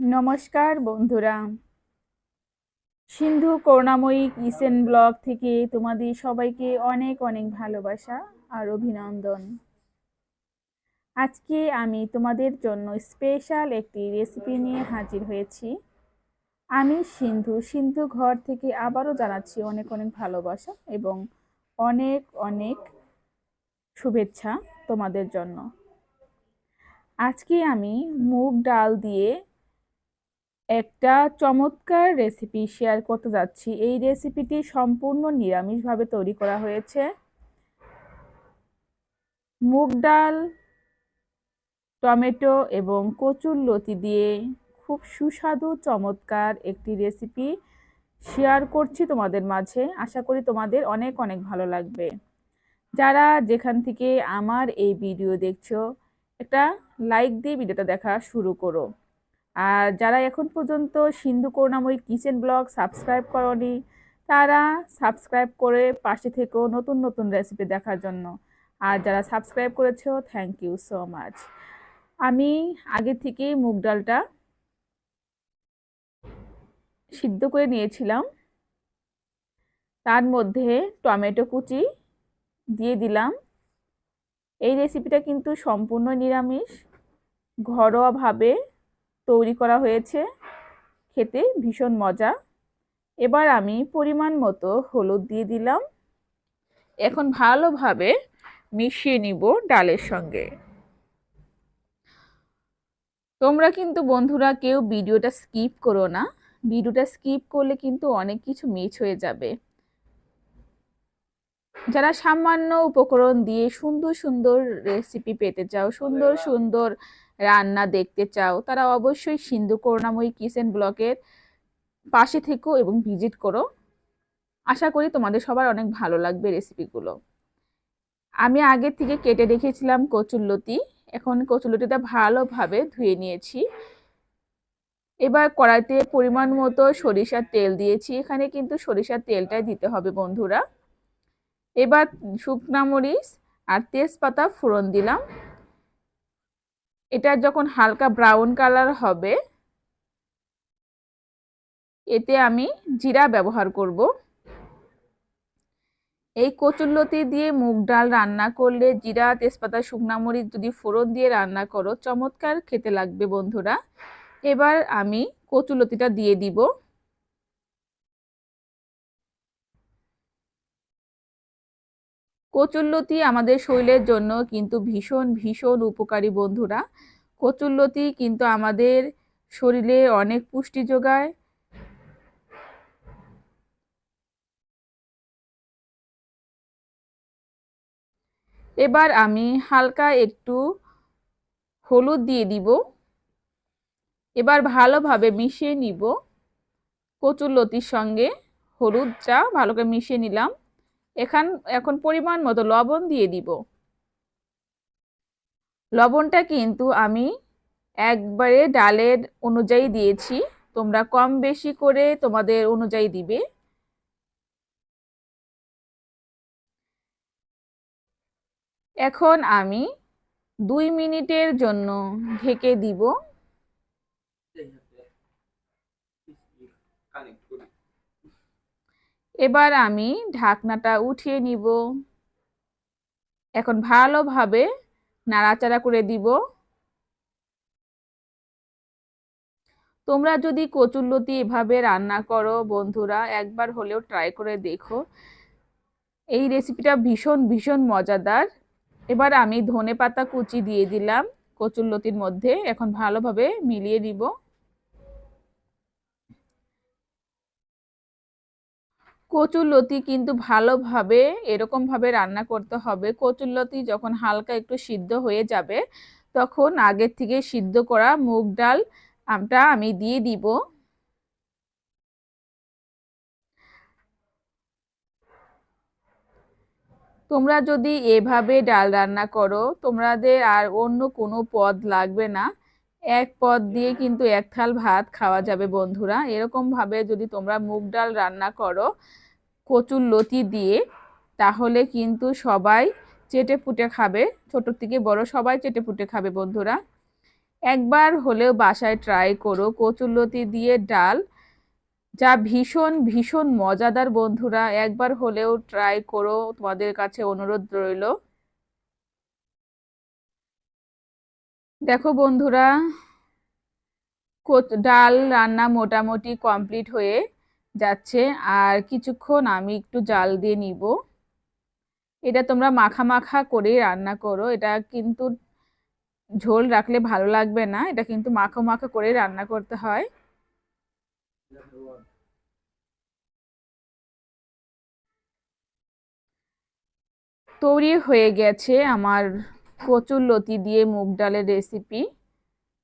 নমস্কার বন্ধুরা। সিন্ধু Karunamoyee kitchen blog থেকে তোমাদের সবাইকে অনেক অনেক ভালোবাসা আর অভিনন্দন। আজকে আমি তোমাদের জন্য স্পেশাল একটি রেসিপি নিয়ে হাজির হয়েছি। আমি সিন্ধু সিন্ধু ঘর থেকে আবারও জানাচ্ছি অনেক অনেক ভালোবাসা এবং অনেক অনেক শুভেচ্ছা তোমাদের জন্য। আজকে আমি মুগ ডাল দিয়ে একটা চমৎকার রেসিপি শেয়ার করতে যাচ্ছি। এই রেসিপিটি সম্পূর্ণ নিরামিষভাবে তৈরি করা হয়েছে। মুগ ডাল, টমেটো এবং কচুর লতি দিয়ে খুব সুস্বাদু, চমৎকার একটি রেসিপি শেয়ার করছি তোমাদের মাঝে। আশা করি তোমাদের অনেক অনেক ভালো লাগবে। যারা যেখান থেকে আমার এই ভিডিও দেখছ, একটা লাইক দিয়ে ভিডিওটা দেখা শুরু করো। আর যারা এখন পর্যন্ত Sindhu Karunamoyee kitchen blog subscribe করনি, তারা সাবস্ক্রাইব করে পাশে থেকেও নতুন নতুন রেসিপি দেখার জন্য। আর যারা সাবস্ক্রাইব করেছ থ্যাংক ইউ সো মাচ আমি আগে থেকেই মুগ ডালটা সিদ্ধ করে নিয়েছিলাম। তার মধ্যে টমেটো কুচি দিয়ে দিলাম। এই রেসিপিটা কিন্তু সম্পূর্ণ নিরামিষ, ঘরোয়াভাবে তৈরি করা হয়েছে। খেতে ভীষণ মজা। এবার আমি পরিমাণ মতো হলুদ দিয়ে দিলাম। এখন ভালোভাবে মিশিয়ে নিব ডালের সঙ্গে। তোমরা কিন্তু বন্ধুরা কেউ ভিডিওটা স্কিপ করো না। ভিডিওটা স্কিপ করলে কিন্তু অনেক কিছু মিস হয়ে যাবে। যারা সামান্য উপকরণ দিয়ে সুন্দর সুন্দর রেসিপি পেতে চাও সুন্দর সুন্দর রান্না দেখতে চাও তারা অবশ্যই সিন্ধু করুণাময়ী কিচেন ব্লকের পাশে থেকো এবং ভিজিট করো। আশা করি তোমাদের সবার অনেক ভালো লাগবে রেসিপিগুলো আমি আগে থেকে কেটে রেখেছিলাম কচুরলতি এখন কচুরলতিটা ভালোভাবে ধুয়ে নিয়েছি। এবার কড়াইতে পরিমাণ মতো সরিষার তেল দিয়েছি এখানে কিন্তু সরিষার তেলটাই দিতে হবে বন্ধুরা। এবার শুকনা মরিচ আর তেজপাতা ফোড়ন দিলাম। এটা যখন হালকা ব্রাউন কালার হবে, এতে আমি জিরা ব্যবহার করব। এই কচুরলতি দিয়ে মুগ ডাল রান্না করলে জিরা, তেজপাতা, শুকনা মরিচ যদি ফোড়ন দিয়ে রান্না করো, চমৎকার খেতে লাগবে বন্ধুরা। এবার আমি কচুরলতিটা দিয়ে দিব। কচুরলতি আমাদের শরীরের জন্য কিন্তু ভীষণ ভীষণ উপকারী বন্ধুরা। কচুরলতি কিন্তু আমাদের শরীরে অনেক পুষ্টি যোগায়। এবার আমি হালকা একটু হলুদ দিয়ে দিব। এবার ভালোভাবে মিশিয়ে নিব। কচুরলতির সঙ্গে হলুদটা ভালো করে মিশিয়ে নিলাম। এখান, এখন পরিমাণ মতো লবণ দিয়ে দিব। লবণটা কিন্তু আমি একবারে ডালের অনুযায়ী দিয়েছি। তোমরা কম বেশি করে তোমাদের অনুযায়ী দিবে। এখন আমি দুই মিনিটের জন্য ঢেকে দিব। এবার আমি ঢাকনাটা উঠিয়ে নিব। এখন ভালোভাবে নাড়াচাড়া করে দিব। তোমরা যদি কচুরলতি এভাবে রান্না করো, বন্ধুরা, একবার হলেও ট্রাই করে দেখো। এই রেসিপিটা ভীষণ ভীষণ মজাদার। এবার আমি ধনে পাতা কুচি দিয়ে দিলাম কচুরলতির মধ্যে। এখন ভালোভাবে মিলিয়ে দিব কচুরলতি কিন্তু ভালোভাবে এরকমভাবে রান্না করতে হবে। কচুরলতি যখন হালকা একটু সিদ্ধ হয়ে যাবে, তখন আগের থেকে সিদ্ধ করা মুগ ডাল আমটা আমি দিয়ে দিব। তোমরা যদি এভাবে ডাল রান্না করো, তোমাদের আর অন্য কোনো পদ লাগবে না। এক পদ দিয়ে কিন্তু এক থাল ভাত খাওয়া যাবে বন্ধুরা। এরকমভাবে যদি তোমরা মুগ ডাল রান্না করো কচুর লতি দিয়ে, তাহলে কিন্তু সবাই চেটে পুটে খাবে। ছোট থেকে বড় সবাই চেটে পুটে খাবে বন্ধুরা। একবার হলেও বাসায় ট্রাই করো কচুরলতি দিয়ে ডাল। যা ভীষণ ভীষণ মজাদার বন্ধুরা। একবার হলেও ট্রাই করো। তোমাদের কাছে অনুরোধ রইল। দেখো বন্ধুরা ডাল রান্না মোটামুটি কমপ্লিট হয়ে যাচ্ছে। আর কিছুক্ষণ আমি একটু জাল দিয়ে নিব। এটা তোমরা মাখা মাখা করে রান্না করো। এটা কিন্তু ঝোল রাখলে ভালো লাগবে না। এটা কিন্তু মাখা মাখা করে রান্না করতে হয়। তৈরি হয়ে গেছে আমার কচুর লতি দিয়ে মুগ ডালের রেসিপি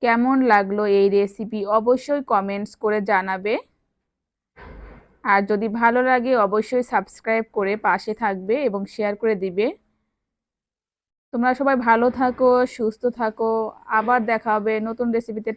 কেমন লাগল এই রেসিপি অবশ্যই কমেন্টস করে জানাবে। আর যদি ভালো লাগে অবশ্যই সাবস্ক্রাইব করে পাশে থাকবে এবং শেয়ার করে দিবে। তোমরা সবাই ভালো থাকো, সুস্থ থাকো, আবার দেখা হবে নতুন রেসিপিতে